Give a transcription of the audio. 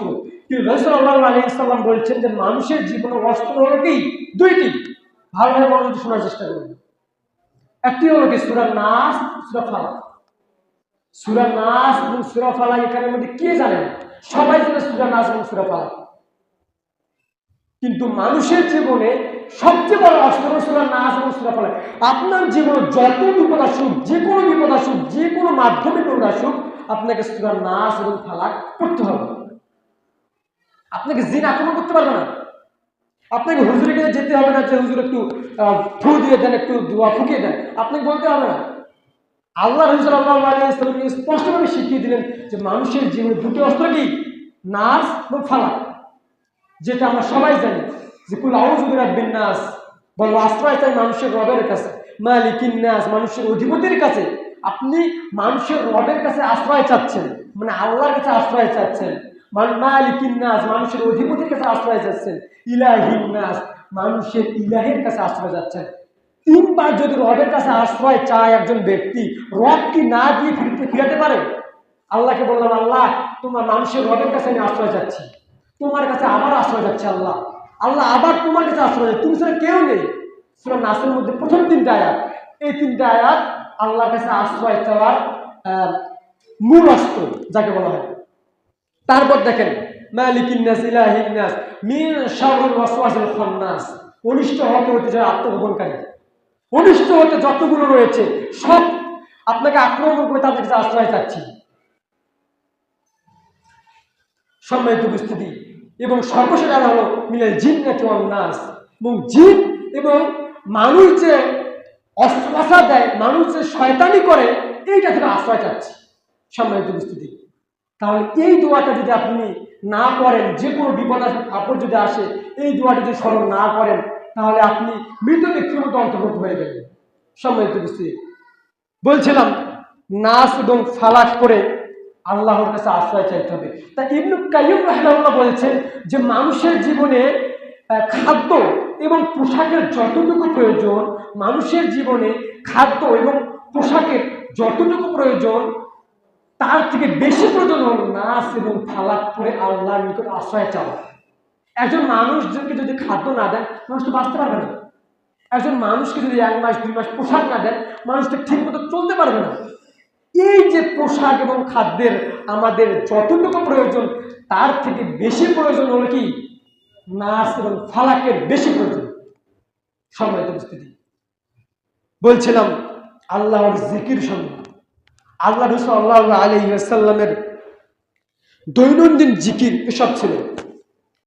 অস্ত্র কিন্তু রসুল্লাহ আলী ইসলাম বলছেন যে মানুষের জীবনে অস্ত্র হলো কি? দুইটি। ভালোভাবে মনোযোগ শোনার চেষ্টা করুন। একটি হলো কি? সুরা নাস, সুরা ফালা সুরা নাস এবং সুরা ফালা মধ্যে কে জানেন? সবাই জানে সুরা নাস এবং সুরা ফালা কিন্তু মানুষের জীবনে সবচেয়ে বড় অস্ত্র সুরা নাচ এবং সুরা ফালা আপনার জীবনে যত বিপদ আসুক, যে কোনো বিপদ আসুক, যে কোনো মাধ্যমে বিপদ আসুক, আপনাকে সুরা নাচ এবং ফালাক করতে হবে। আপনাকে জিন আক্রমণ করতে পারবে না। আপনাকে হুজুরের কাছে যেতে হবে না যে হুজুর একটু ফু দিয়ে দেন, একটু দোয়া ফুকিয়ে দেন। আপনাকে বলতে হবে না। আল্লাহ হুজুর আল্লাহ স্পষ্টভাবে শিখিয়ে দিলেন যে মানুষের জীবনে দুটো অস্ত্র কি? নাচ এবং ফালাক যেটা আমরা সবাই জানি যে কুল আউজুবিরাত বিন্যাস বলো, আশ্রয় চাই মানুষের রবের কাছে। মালিকিন নাস মানুষের অধিপতির কাছে। আপনি মানুষের রবের কাছে আশ্রয় চাচ্ছেন। মানে আল্লাহর কাছে আশ্রয় চাচ্ছেন। মান- মানুষের অধিপতির কাছে আশ্রয় চাচ্ছেন ইলাহিন নাস, মানুষের ইলাহের কাছে আশ্রয় যাচ্ছেন। তিনবার যদি রবের কাছে আশ্রয় চায় একজন ব্যক্তি, রব কি না দিয়ে ফিরতে ফিরাতে পারে? আল্লাহকে বললাম, আল্লাহ, তোমার মানুষের রবের কাছে আমি আশ্রয় চাচ্ছি তোমার কাছে আবার আশ্রয় যাচ্ছে আল্লাহ। আল্লাহ আবার তোমার কাছে আশ্রয় যাচ্ছে। তুমি সেটা কেউ নেই। সুরা নাসের মধ্যে প্রথম তিনটা আয়াত। এই তিনটা আয়াত আল্লাহর কাছে আশ্রয় চাওয়ার মূল অস্ত্র, যাকে বলা হয় তারপর দেখেন যতগুলো রয়েছে, সব আপনাকে আক্রমণ করে তাদের কাছে আশ্রয় চাচ্ছি। সম্মানিত উপস্থিতি, এবং সর্বশেষ আলা হলো মিলের জিন নাকি নাস। এবং জিন এবং মানুষ যে অস্ত্রভাষা দেয়, মানুষ যে শয়তানি করে, এইটা থেকে আশ্রয় চাচ্ছি। সম্মানিত উপস্থিতি তাহলে এই দোয়াটা যদি আপনি না করেন, যে কোনো বিপদ আপদ যদি আসে, এই দোয়াটা যদি স্মরণ না করেন, তাহলে আপনি মৃত ব্যক্তির মতো অন্তর্ভুক্ত হয়ে গেলেন সম্মানিত উপস্থিতি। বলছিলাম নাচ এবং ফালাক করে আল্লাহর কাছে আশ্রয় চাইতে হবে। তা ইবনু কাইম রাহমাহুল্লাহ বলেছেন যে মানুষের জীবনে খাদ্য এবং পোশাকের যতটুকু প্রয়োজন, মানুষের জীবনে খাদ্য এবং পোশাকের যতটুকু প্রয়োজন তার থেকে বেশি প্রয়োজন হল নাচ এবং ফালাক করে আল্লাহর নিকট আশ্রয় চাওয়া। একজন মানুষজনকে যদি খাদ্য না দেন, মানুষ তো বাঁচতে পারবে না। একজন মানুষকে যদি এক মাস, দুই মাস পোশাক না দেন, মানুষ তো ঠিক মতো চলতে পারবে না। এই যে পোশাক এবং খাদ্যের আমাদের যতটুকু প্রয়োজন, তার থেকে বেশি প্রয়োজন হলো কি? নাচ এবং ফালাকের বেশি প্রয়োজন। উপস্থিতি। বলছিলাম, আল্লাহর জিকির সম্মান আল্লাহ রসুল আল্লাহ আলী আসাল্লামের দৈনন্দিন জিকির এসব ছিল।